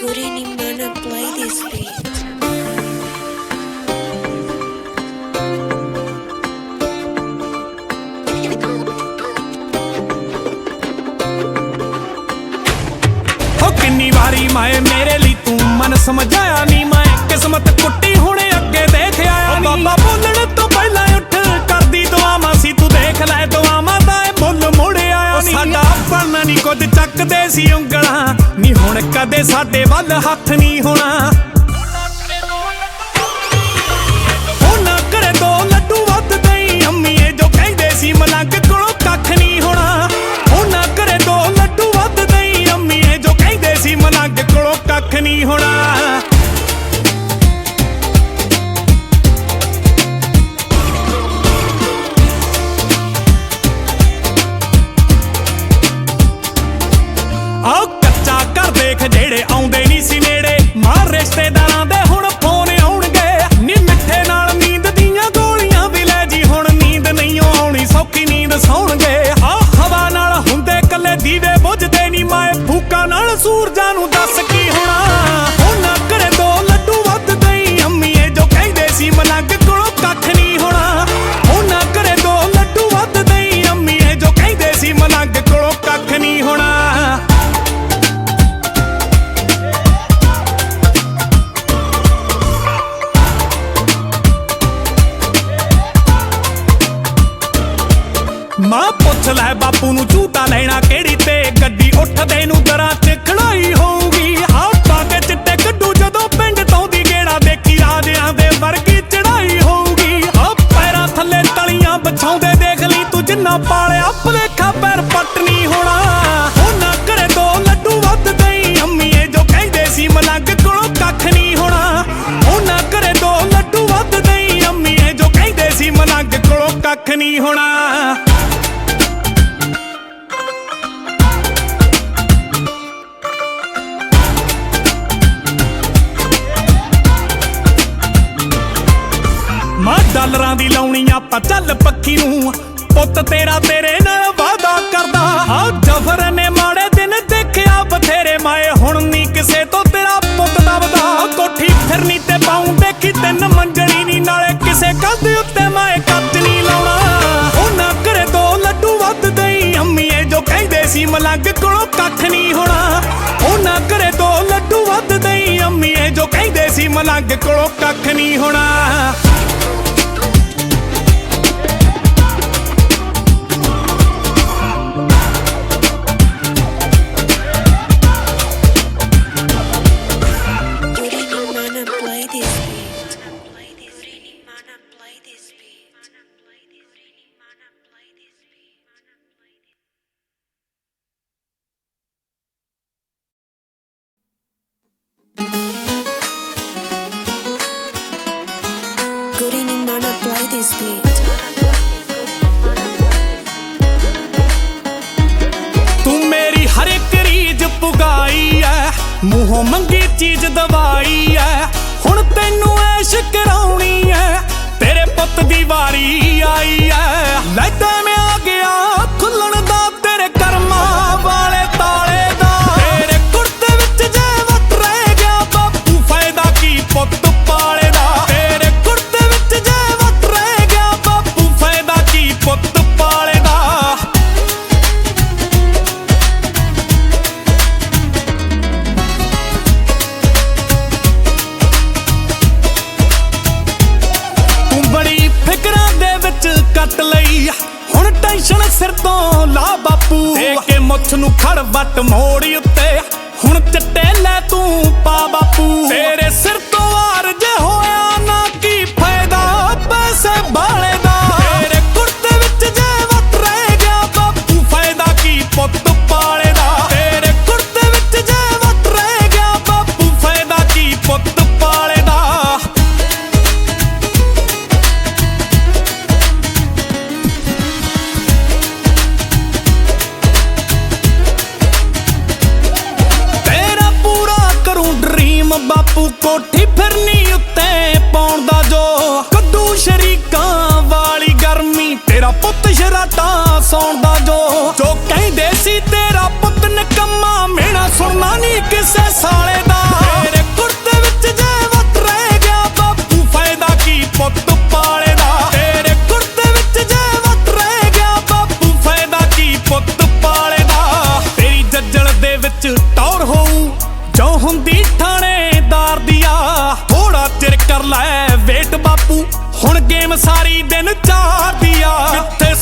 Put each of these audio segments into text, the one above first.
Gurini mana play this beat. ਕਿੰਨੀ ਵਾਰੀ ਮਾਏ ਮੇਰੇ ਲਈ ਤੂੰ ਮਨ ਸਮਝਾਇਆ ਨਹੀਂ ਮੈਂ ਕਿਸਮਤ ਕੁੱਟੀ ਹੁਣ ਅੱਗੇ ਦੇਖ ਆਇਆ ਨੀ ਬਾਬਾ ਬੋਲਣ ਤੋਂ ਪਹਿਲਾਂ ਉੱਠ ਕਰਦੀ ਦੁਆਵਾਂ ਸੀ ਤੂੰ ਦੇਖ ਲੈ ਆਪਣਾ ਨਹੀਂ ਚੱਕਦੇ ਸੀ ਉਂਗਲਾਂ। ਨਹੀਂ ਹੁਣ ਕਦੇ ਸਾਡੇ ਵੱਲ ਹੱਥ ਨਹੀਂ ਹੋਣਾ। ਜਿੰਨਾ ਪਾਲਿਆ ਪੈਰ ਪੱਟ ਨਹੀਂ ਹੋਣਾ। ਉਹ ਨਾ ਕਰੇ ਦੋ ਲੱਡੂ ਵੱਧ ਦਈ। ਅੰਮੀਏ ਜੋ ਕਹਿੰਦੇ ਸੀ, ਮਲੰਗ ਕੋਲੋਂ ਕੱਖ ਨਹੀਂ ਹੋਣਾ। ਉਹ ਨਾ ਕਰੇ ਦੋ ਲੱਡੂ ਵੱਧ ਦਈ। ਅੰਮੀਏ ਜੋ ਕਹਿੰਦੇ ਸੀ, ਮਲੰਗ ਕੋਲੋਂ ਕੱਖ ਨਹੀਂ ਹੋਣਾ। ਡਾਲਰਾਂ ਦੀ ਲਾਉਣੀ ਆਪਾਂ ਚੱਲ ਪੱਖੀ ਨੂੰ। ਪੁੱਤ ਤੇਰਾ ਤੇਰੇ ਨਾਲ ਵਾਦਾ ਕਰਦਾ। ਆ ਜਫਰ ਨੇ ਮਾੜੇ ਦਿਨ ਦੇਖਿਆ, ਬਥੇਰੇ ਮਾਏ, ਹੁਣ ਨਹੀਂ ਕਿਸੇ ਤੋਂ ਤੇਰਾ ਪੁੱਤ ਦਬਦਾ। ਕੋਠੀ ਫਿਰਨੀ ਤੇ ਪਾਉਂ ਦੇਖੀ, ਤਿੰਨ ਮੰਜਣੀ ਨਹੀਂ ਨਾਲੇ ਕਿਸੇ ਕੰਧ ਉੱਤੇ ਮਾਏ ਕੱਚ ਨਹੀਂ ਲਾਉਣਾ। ਉਹ ਨਾ ਦੋ ਲੱਡੂ ਵੱਧ ਗਈ ਅੰਮੀਏ ਜੋ ਕਹਿੰਦੇ ਸੀ, ਮਲੰਗ ਕੋਲੋਂ ਕੱਖ ਨਹੀਂ ਹੋਣਾ। ਉਹਨਾਂ ਘਰੇ ਕਰੇ ਦੋ ਲੱਡੂ ਵੱਧ ਦਈ ਅੰਮੀਏ ਜੋ ਕਹਿੰਦੇ ਸੀ, ਮਲੰਗ ਕੋਲੋਂ ਕੱਖ ਨਹੀਂ ਹੋਣਾ। This beat. ਤੂੰ ਮੇਰੀ ਹਰ ਇੱਕ ਰੀਜ ਪੁਗਾਈ ਐ ਮੂੰਹੋਂ ਮੰਗੀ ਚੀਜ਼ ਦਵਾਈ ਐ ਹੁਣ ਤੈਨੂੰ ਐਸ਼ ਕਰਾਉਣੀ ਐ ਤੇਰੇ ਪੁੱਤ ਦੀ ਵਾਰੀ ਆਈ ਐ ਲੈਦਾ ਮੈਂ ਆ ਗਿਆ ਖੁੱਲਣ ਦਾ ਤੇਰੇ ਕਰਮਾਂ ਵਾਲੇ ਹੁਣ ਗੇਮ ਸਾਰੀ ਦਿਨ ਚਾਹਦੀ ਆ ਕਿੱਥੇ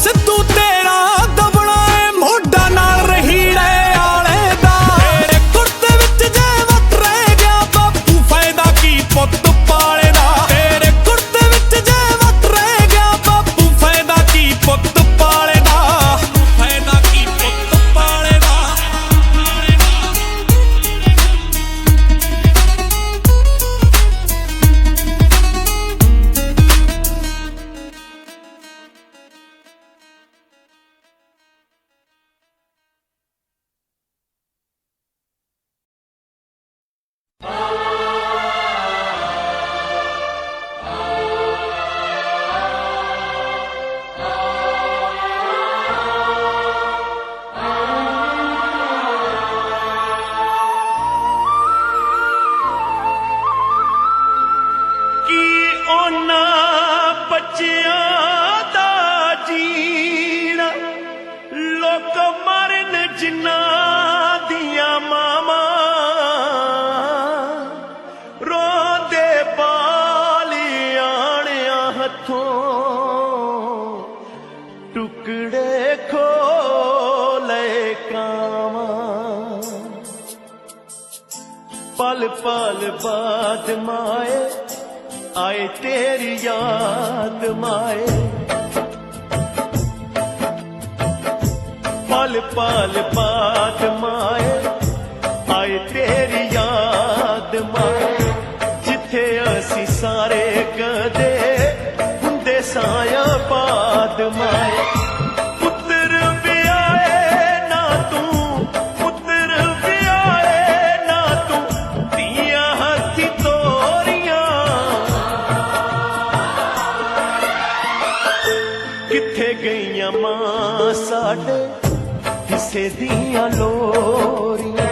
ਪਲ ਮਾਏ, ਆਏ ਤੇਰੀ ਯਾਦ ਮਾਏ। ਪਲ ਪਲ ਬਾਦ ਮਾਏ, ਆਏ ਤੇਰੀ ਯਾਦ ਮਾਏ। ਜਿੱਥੇ ਅਸੀਂ ਸਾਰੇ ਕਦੇ ਹੁੰਦੇ ਸਾਇਆ ਦੀਆਂ ਲੋਰੀਆਂ।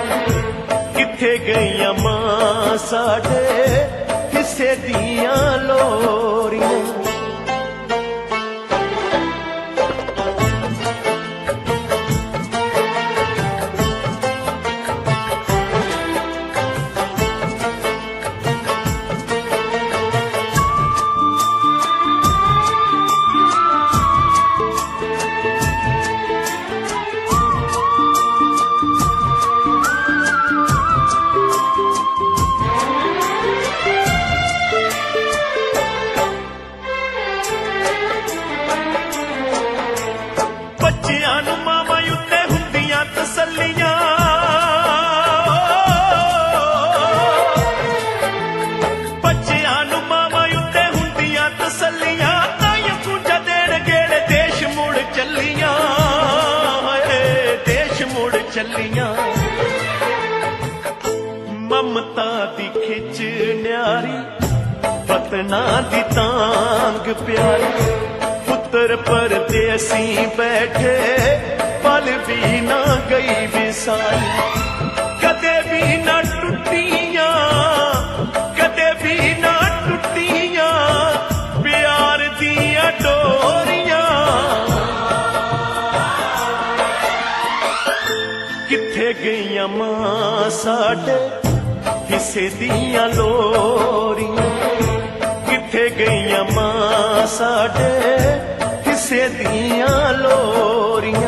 ਕਿੱਥੇ ਗਈਆਂ ਮਾਂ ਸਾਡੇ? ਕਿਸੇ ਦੀਆਂ ਲੋਰੀਆਂ। ਚੱਲੀਆਂ। ਮਮਤਾ ਦੀ ਖਿੱਚ ਨਿਆਰੀ, ਪਤਨਾ ਦੀ ਤਾਂਗ ਪਿਆਰੀ। ਪੁੱਤਰ ਪਰਦੇਸੀ ਬੈਠੇ, ਪਲ ਵੀ ਨਾ ਗਈ ਵਿਸਾਰੀ। ਕਦੇ ਵੀ ਨਾ ਟੁੱਟੀ ਕਿਸੇ ਦੀਆਂ ਲੋਰੀਆਂ। ਕਿੱਥੇ ਗਈਆਂ ਮਾਂ ਸਾਡੇ? ਕਿਸੇ ਦੀਆਂ ਲੋਰੀਆਂ।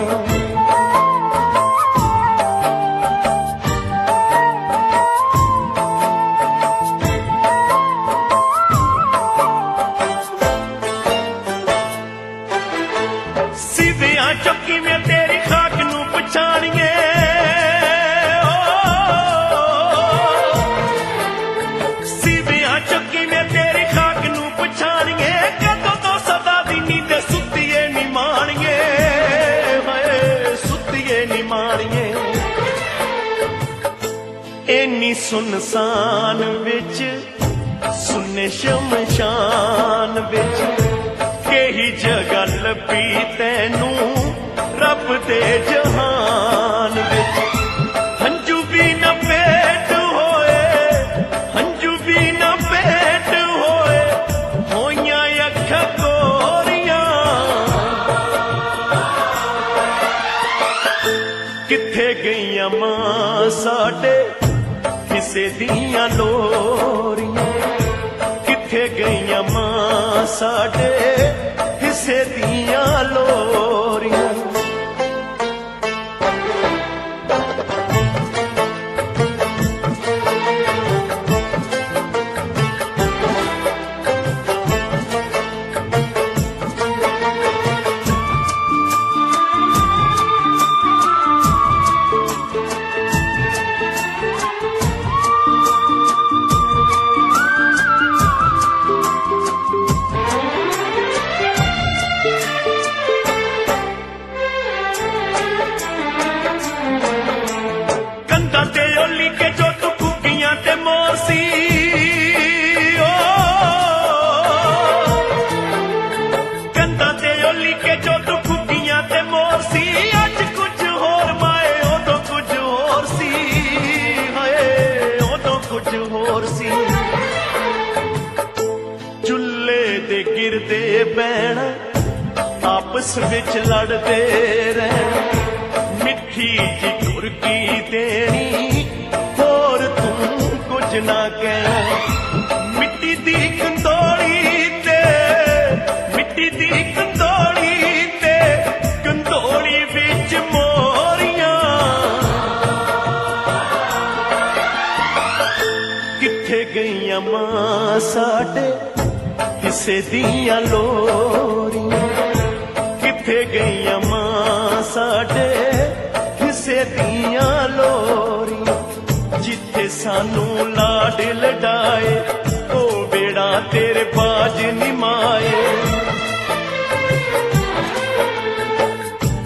ਇੰਨੀ ਸੁਨਸਾਨ ਵਿੱਚ, ਸੁਨੇ ਸ਼ਮਸ਼ਾਨ ਵਿੱਚ। ਕਹੀ ਜਗ੍ਹਾ ਲੱਭੀ ਤੈਨੂੰ ਰੱਬ ਦੇ ਜਹਾਨ ਵਿੱਚ। ਹੰਝੂ ਵੀ ਨਾ ਪੇਟ ਹੋਏ, ਹੰਝੂ ਵੀ ਨਾ ਪੇਟ ਹੋਏ, ਹੋਈਆਂ ਅੱਖਾਂ ਕੋਰੀਆਂ ਕਿੱਥੇ ਗਈਆਂ ਮਾਂ ਸਾਡੇ ਕਿਸੇ ਦੀਆਂ ਲੋਰੀਆਂ। ਕਿੱਥੇ ਗਈਆਂ ਮਾਂ ਸਾਡੇ? ਹਿੱਸੇ ਦੀਆਂ ਲੋਰੀਆਂ। ਆਪਸ ਵਿੱਚ ਲੜਦੇ ਰਹਿਣ ਮਿੱਠੀ ਜੀ ਕੁਰਕੀ ਦੇਣੀ, ਹੋਰ ਤੂੰ ਕੁਝ ਨਾ ਕਹਿ। ਮਿੱਟੀ ਦੀ ਕੰਦੋਲੀ ਤੇ, ਮਿੱਟੀ ਦੀ ਕੰਦੋਲੀ ਤੇ, ਕੰਦੋਲੀ ਵਿੱਚ ਮੋਰੀਆਂ। ਕਿੱਥੇ ਗਈਆਂ ਮਾਂ ਸਾਡੇ, ਕਿਸੇ ਦੀਆਂ ਲੋਰੀਆਂ। ਸਾਡੇ ਹਿੱਸੇ ਦੀਆਂ ਲੋਰੀਆਂ, ਜਿੱਥੇ ਸਾਨੂੰ ਲਾਡ ਲਡਾਏ, ਉਹ ਬੇੜਾ ਤੇਰੇ ਬਾਜ ਨਿਮਾਏ।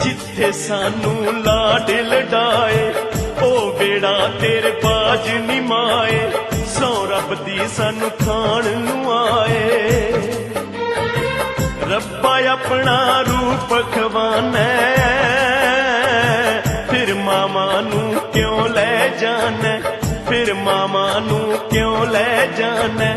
ਜਿੱਥੇ ਸਾਨੂੰ ਲਾਡ ਲਡਾਏ, ਉਹ ਬੇੜਾ ਤੇਰੇ ਬਾਜ ਨਿਮਾਏ, ਸੋ ਰੱਬ ਦੀ ਸਾਨੂੰ ਖਾਣ ਨੂੰ ਆਏ ਰੱਬਾ ਆਪਣਾ ਰੂਪ ਖਵਾਨਾ ਮਾਮਾ ਨੂੰ ਕਿਉਂ ਲੈ ਜਾਣਾ?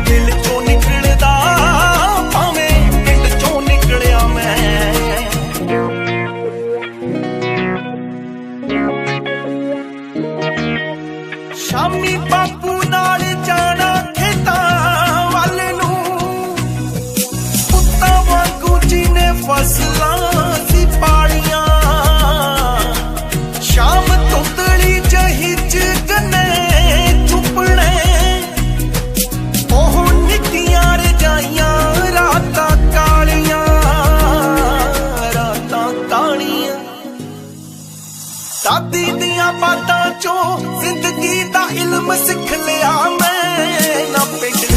ਦਾਦੀ ਦੀਆਂ ਬਾਤਾਂ ਚੋਂ ਜ਼ਿੰਦਗੀ ਦਾ ਇਲਮ ਸਿੱਖ ਲਿਆ ਮੈਂ। ਨਾ ਪਿੰਡ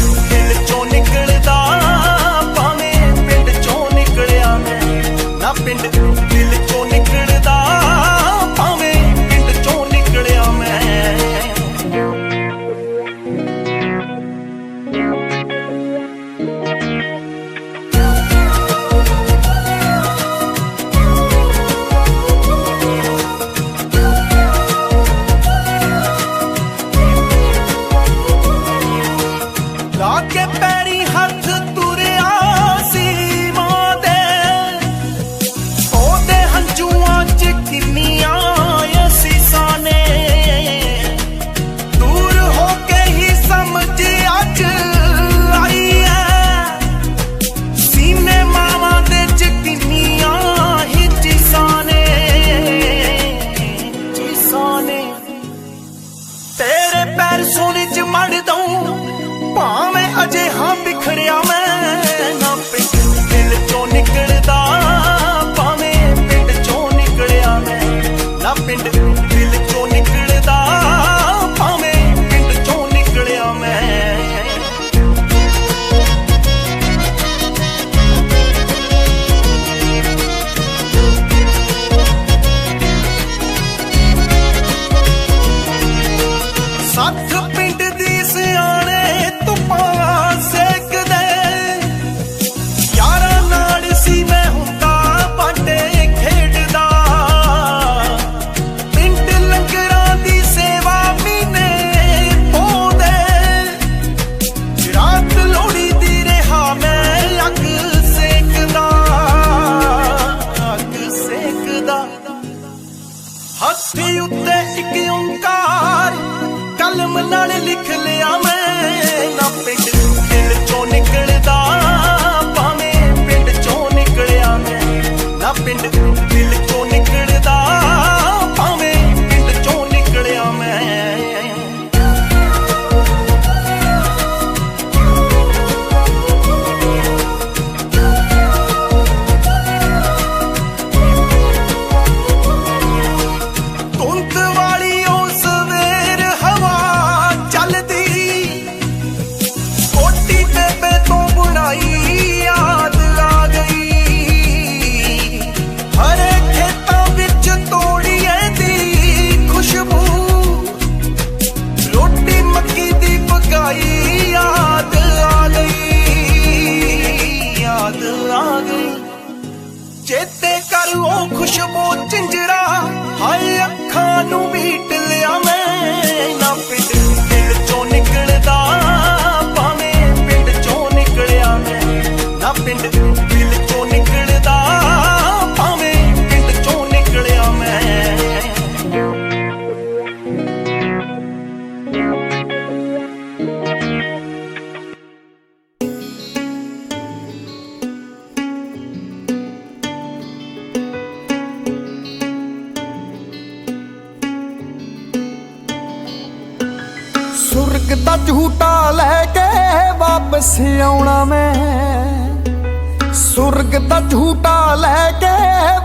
ਝੂਟਾ ਲੈ ਕੇ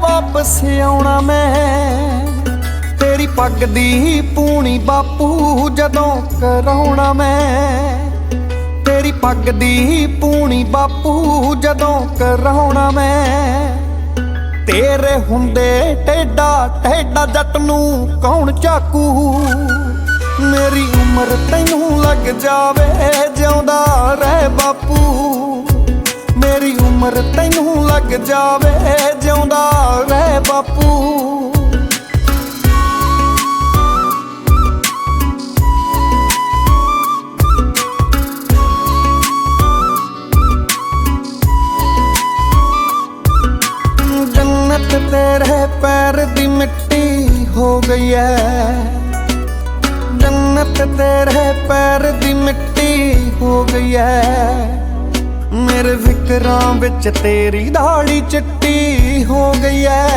ਵਾਪਸ ਆਉਣਾ ਮੈਂ। ਤੇਰੀ ਪੱਗ ਦੀ ਪੂਣੀ ਬਾਪੂ ਜਦੋਂ ਕਰਾਉਣਾ ਮੈਂ। ਤੇਰੀ ਪੱਗ ਦੀ ਪੂਣੀ ਬਾਪੂ ਜਦੋਂ ਕਰਾਉਣਾ ਮੈਂ। ਤੇਰੇ ਹੁੰਦੇ ਟੇਡਾ ਟੇਡਾ ਜੱਟ ਨੂੰ ਕੌਣ ਚਾਕੂ? ਮੇਰੀ ਉਮਰ ਤੈਨੂੰ ਲੱਗ ਜਾਵੇ, ਜਿਉਂਦਾ ਰਹਿ ਬਾਪੂ। ਉਮਰ ਤੈਨੂੰ ਲੱਗ ਜਾਵੇ, ਜਿਉਂਦਾ ਰਹਿ ਬਾਪੂ। ਜੰਨਤ ਤੇਰੇ ਪੈਰ ਦੀ ਮਿੱਟੀ ਹੋ ਗਈ ਐ। ਜੰਨਤ ਤੇਰੇ ਪੈਰ ਦੀ ਮਿੱਟੀ ਹੋ ਗਈ ਐ। ਮੇਰੇ ਫਿਕਰਾਂ ਵਿੱਚ ਤੇਰੀ ਦਾੜੀ ਚਿੱਟੀ ਹੋ ਗਈ ਐ।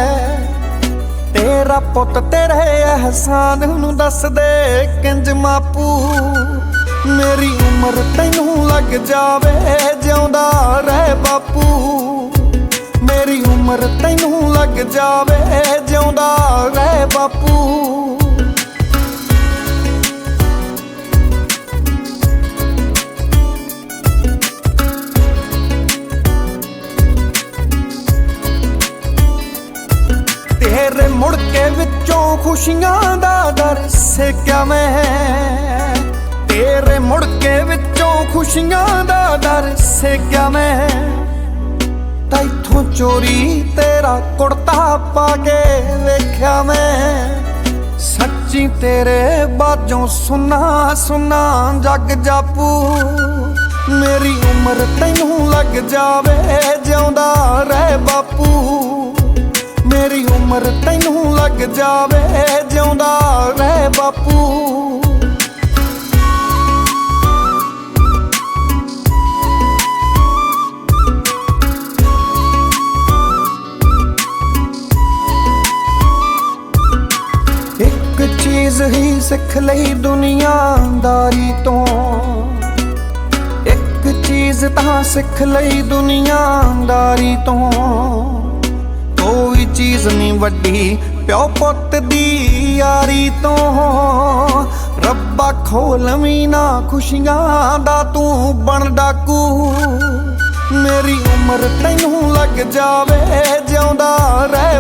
ਤੇਰਾ ਪੁੱਤ ਤੇਰੇ ਅਹਿਸਾਨ ਨੂੰ ਦੱਸ ਦੇ ਕਿੰਜ ਮਾਪੂ। ਮੇਰੀ ਉਮਰ ਤੈਨੂੰ ਲੱਗ ਜਾਵੇ ਜਿਉਂਦਾ ਰਹਿ ਬਾਪੂ। ਮੇਰੀ ਉਮਰ ਤੈਨੂੰ ਲੱਗ ਜਾਵੇ ਜਿਉਂਦਾ ਰਹਿ ਬਾਪੂ। ਮੁੜ ਕੇ ਵਿੱਚੋਂ ਖੁਸ਼ੀਆਂ ਦਾ ਦਰ ਸੇਕਿਆ ਮੈਂ। ਤੇਰੇ ਮੁੜ ਕੇ ਵਿੱਚੋਂ ਖੁਸ਼ੀਆਂ ਦਾ ਦਰ ਸੇਕਿਆ ਮੈਂ। ਤੈਥੋਂ ਚੋਰੀ ਤੇਰਾ ਕੁੜਤਾ ਪਾ ਕੇ ਵੇਖਿਆ ਮੈਂ। ਸੱਚੀ ਤੇਰੇ ਬਾਝੋਂ ਸੁਨਾ ਸੁਨਾ ਜੱਗ ਜਾਪੂ। ਮੇਰੀ ਉਮਰ ਤੈਨੂੰ ਲੱਗ ਜਾਵੇ, ਜਿਉਂਦਾ ਰਹਿ ਬਾਪੂ। ਉਮਰ ਤੈਨੂੰ ਲੱਗ ਜਾਵੇ, ਜਿਉਂਦਾ ਰਹਿ ਬਾਪੂ। ਇੱਕ ਚੀਜ਼ ਹੀ ਸਿੱਖ ਲਈ ਦੁਨੀਆਦਾਰੀ ਤੋਂ। ਇੱਕ ਚੀਜ਼ ਤਾਂ ਸਿੱਖ ਲਈ ਦੁਨੀਆਦਾਰੀ ਤੋਂ। ਚੀਜ਼ ਨਹੀਂ ਵੱਡੀ, ਪਿਓ ਪੁੱਤ ਦੀ ਯਾਰੀ ਤੋਂ। ਰੱਬਾ ਖੋਲਵੀਂ ਨਾ ਖੁਸ਼ੀਆਂ ਦਾ ਤੂੰ ਬਣ ਡਾਕੂ। ਮੇਰੀ ਉਮਰ ਤੈਨੂੰ ਲੱਗ ਜਾਵੇ, ਜਿਉਂਦਾ ਰਹਿ